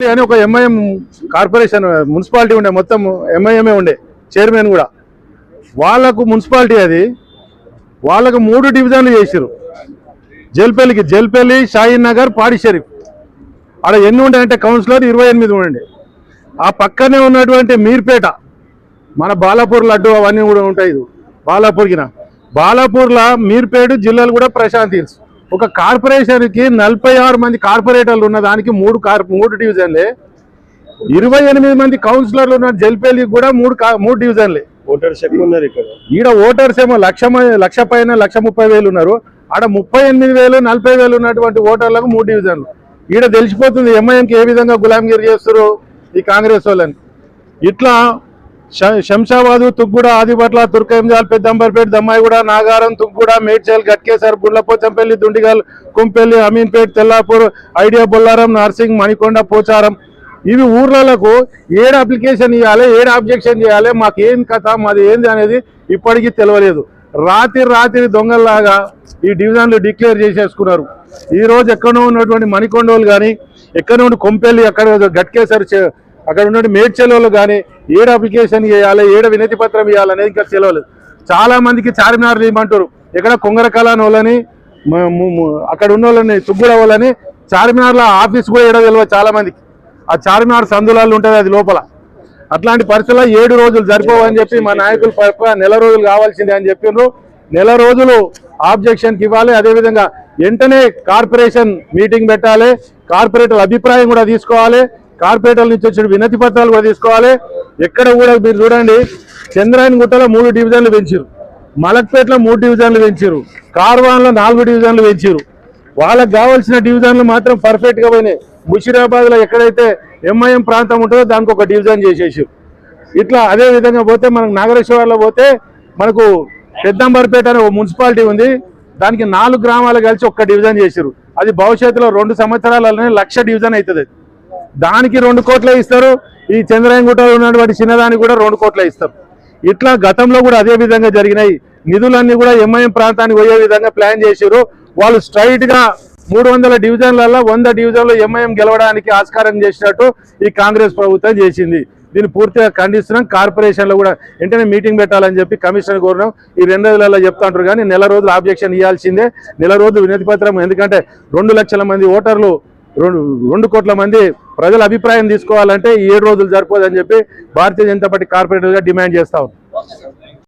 అని ఒక MIM corporation municipality ఉండే మొత్తం ఎంఐఎంఏ ఉండే చైర్మన్ కూడా. వాళ్ళకు మున్సిపాలిటీ అది. వాళ్ళకు మూడు డివిజన్లు చేసారు జల్పల్లికి జల్పల్లి షాహీన్ నగర్ పాడి షరీఫ్ ఆడ ఎన్ని ఉంటాయంటే కౌన్సిలర్ ఇరవై ఎనిమిది ఉండండి ఆ పక్కనే ఉన్నటువంటి మీర్పేట మన బాలాపూర్ లడ్డు అవన్నీ కూడా ఉంటాయి. ఇది బాలాపూర్కిన. బాలాపూర్లో మీర్పేట జిల్లాలు కూడా ప్రశాంత్ హిల్స్ ఒక కార్పొరేషన్కి నలభై ఆరు మంది కార్పొరేటర్లు ఉన్న దానికి మూడు కార్ మూడు డివిజన్లే. ఇరవై ఎనిమిది మంది కౌన్సిలర్లు ఉన్న జల్పల్లికి కూడా మూడు మూడు డివిజన్లే. ఓటర్స్ ఎక్కువ ఉన్నారు ఇక్కడ. ఈడ ఓటర్స్ ఏమో లక్ష లక్ష పైన లక్ష ముప్పై వేలు ఉన్నారు. ఆడ ముప్పై ఎనిమిది వేలు నలభై వేలు ఉన్నటువంటి ఓటర్లకు మూడు డివిజన్లు. ఈడ తెలిసిపోతుంది ఎంఐఎంకి ఏ విధంగా గులాంగిరి చేస్తారు ఈ కాంగ్రెస్ వాళ్ళని. ఇట్లా శంషాబాదు తుగ్గూడ ఆదిపట్ల తుర్కంజాల్ పెద్దంబర్పేట దమ్మాయిగూడ నాగారం తుగ్గూడ మేడ్చల్ గట్కేసర్ గుండ్లపోచంపల్లి దుండిగల్ కుంపెల్లి అమీన్పేట్ తెల్లాపూర్ ఐడియా బొల్లారం నార్సింగ్ మణికొండ పోచారం. ఇవి ఊర్లకు ఏడు అప్లికేషన్ ఇవ్వాలి ఏడు అబ్జెక్షన్ చేయాలి మాకేం కథ మాది ఏంది అనేది ఇప్పటికీ తెలియలేదు రాత్రి రాత్రి దొంగల్లాగా ఈ డివిజన్లు డిక్లేర్ చేసేసుకున్నారు. ఈ రోజు ఎక్కడో ఉన్నటువంటి మణికొండోలు కానీ ఎక్కడ నుండి కొంపెల్లి అక్కడ గట్కేసరి అక్కడ అక్కడ ఉన్నటువంటి సెలవులు కానీ ఏడు అప్లికేషన్ వేయాలి ఏడ వినతి పత్రం ఇవ్వాలనేది ఇంకా సెలవులు. చాలా మందికి చార్మినార్ ఇవ్వమంటారు. ఇక్కడ కొంగర వాళ్ళని అక్కడ ఉన్న వాళ్ళని తుగ్గుడ వాళ్ళని చార్మినార్ల ఆఫీస్ కూడా ఏడ తెలియదు చాలా మందికి. ఆ చార్మినార్ సందులాలు ఉంటుంది అది లోపల. అట్లాంటి పరిస్థితుల్లో ఏడు రోజులు సరిపోవని చెప్పి మా నాయకులు నెల రోజులు కావాల్సిందే అని చెప్పిండ్రు నెల రోజులు ఆబ్జెక్షన్కి ఇవ్వాలి. అదేవిధంగా వెంటనే కార్పొరేషన్ మీటింగ్ పెట్టాలి. కార్పొరేటర్ అభిప్రాయం కూడా తీసుకోవాలి. కార్పొరేటర్ల నుంచి వచ్చిన వినతి పత్రాలు కూడా తీసుకోవాలి. ఎక్కడ కూడా మీరు చూడండి చంద్రాయన్ గుట్టలో మూడు డివిజన్లు పెంచారు మలక్పేటలో మూడు డివిజన్లు పెంచారు కార్వాన్లో నాలుగు డివిజన్లు పెంచారు వాళ్ళకి కావాల్సిన డివిజన్లు మాత్రం పర్ఫెక్ట్గా పోయినాయి. ముషిరాబాద్లో ఎక్కడైతే ఎంఐఎం ప్రాంతం ఉంటుందో దానికి ఒక డివిజన్ చేసేసారు ఇట్లా అదే విధంగా పోతే మనకు నాగరేశ్వరంలో పోతే మనకు పెద్దంబర్పేట అనే ఒక మున్సిపాలిటీ ఉంది. దానికి నాలుగు గ్రామాలు కలిసి ఒక్క డివిజన్ చేశారు అది భవిష్యత్తులో రెండు సంవత్సరాలలోనే లక్ష డివిజన్ అవుతుంది. దానికి రెండు కోట్లే ఇస్తారు. ఈ చంద్రాయనగుట్టలో ఉన్నటువంటి చిన్నదానికి కూడా రెండు కోట్లే ఇస్తారు. ఇట్లా గతంలో కూడా అదే విధంగా జరిగినాయి. నిధులన్నీ కూడా ఎంఐఎం ప్రాంతానికి పోయే విధంగా ప్లాన్ చేశారు వాళ్ళు స్ట్రైట్గా మూడు వందల డివిజన్లలో వంద డివిజన్లో ఎంఐఎం గెలవడానికి ఆస్కారం చేసినట్టు ఈ కాంగ్రెస్ ప్రభుత్వం చేసింది. దీన్ని పూర్తిగా ఖండిస్తున్నాం. కార్పొరేషన్లో కూడా వెంటనే మీటింగ్ పెట్టాలని చెప్పి కమిషనర్ కోరినాం. ఈ రెండు రోజులలో చెప్తాంటారు కానీ నెల రోజులు ఆబ్జెక్షన్ ఇవ్వాల్సిందే నెల రోజులు వినతి పత్రం ఎందుకంటే రెండు లక్షల మంది ఓటర్లు రెండు రెండు కోట్ల మంది ప్రజల అభిప్రాయం తీసుకోవాలంటే ఏడు రోజులు సరిపోదని చెప్పి భారతీయ జనతా పార్టీ కార్పొరేటర్గా డిమాండ్ చేస్తా ఉన్నాం.